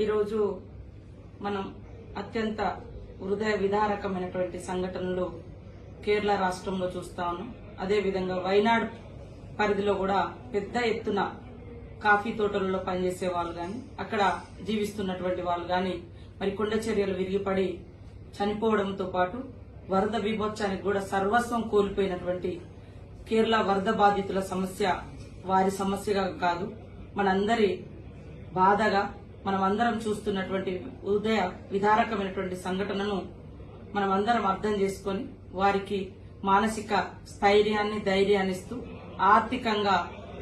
ఈరోజు మనం అత్యంత హృదయ విదారకమైనటువంటి సంఘటనలు కేరళ రాష్ట్రంలో చూస్తా ఉన్నాం. అదేవిధంగా వైనాడ్ పరిధిలో కూడా పెద్ద ఎత్తున కాఫీ తోటలలో పనిచేసే వాళ్ళు గాని అక్కడ జీవిస్తున్నటువంటి వాళ్ళు గాని మరి కొండ చర్యలు విరిగిపడి చనిపోవడంతో పాటు వరద విభోత్సానికి కూడా సర్వస్వం కోల్పోయినటువంటి కేరళ వరద బాధితుల సమస్య వారి సమస్యగా కాదు. మనందరి బాధగా మనం అందరం చూస్తున్నటువంటి ఉదయ విధారకమైనటువంటి సంఘటనను మనం అందరం అర్థం చేసుకొని వారికి మానసిక స్థైర్యాన్ని ధైర్యాన్ని ఇస్తూ ఆర్థికంగా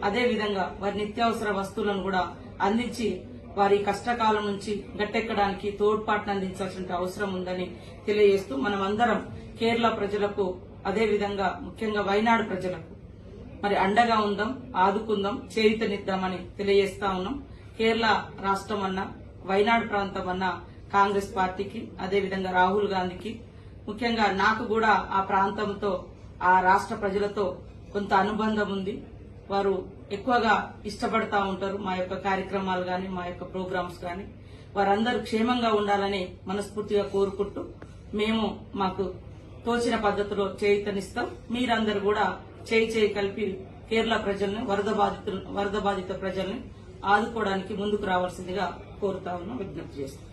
అదేవిధంగా వారి నిత్యావసర వస్తువులను కూడా అందించి వారి కష్టకాలం నుంచి గట్టెక్కడానికి తోడ్పాటును అందించాల్సిన అవసరం ఉందని తెలియజేస్తూ మనమందరం కేరళ ప్రజలకు అదే విధంగా ముఖ్యంగా వైనాడు ప్రజలకు మరి అండగా ఉందాం ఆదుకుందాం చేయుతనిద్దామని తెలియజేస్తా ఉన్నాం. కేరళ రాష్ట్రం అన్నా వైనాడు ప్రాంతం అన్నా కాంగ్రెస్ పార్టీకి అదేవిధంగా రాహుల్ గాంధీకి. ముఖ్యంగా నాకు కూడా ఆ ప్రాంతంతో ఆ రాష్ట్ర ప్రజలతో కొంత అనుబంధం ఉంది. వారు ఎక్కువగా ఇష్టపడతా ఉంటారు మా యొక్క కార్యక్రమాలు గాని మా యొక్క ప్రోగ్రామ్స్ గాని. వారందరూ క్షేమంగా ఉండాలని మనస్ఫూర్తిగా కోరుకుంటూ మేము మాకు తోచిన పద్ధతిలో చేయితనిస్తాం. మీరందరూ కూడా చేయి చేయి కలిపి కేరళ ప్రజల్ని వరద బాధితులు వరద బాధిత ప్రజల్ని ఆదుకోవడానికి ముందుకు రావాల్సిందిగా కోరుతా ఉన్నాం విజ్ఞప్తి చేస్తాం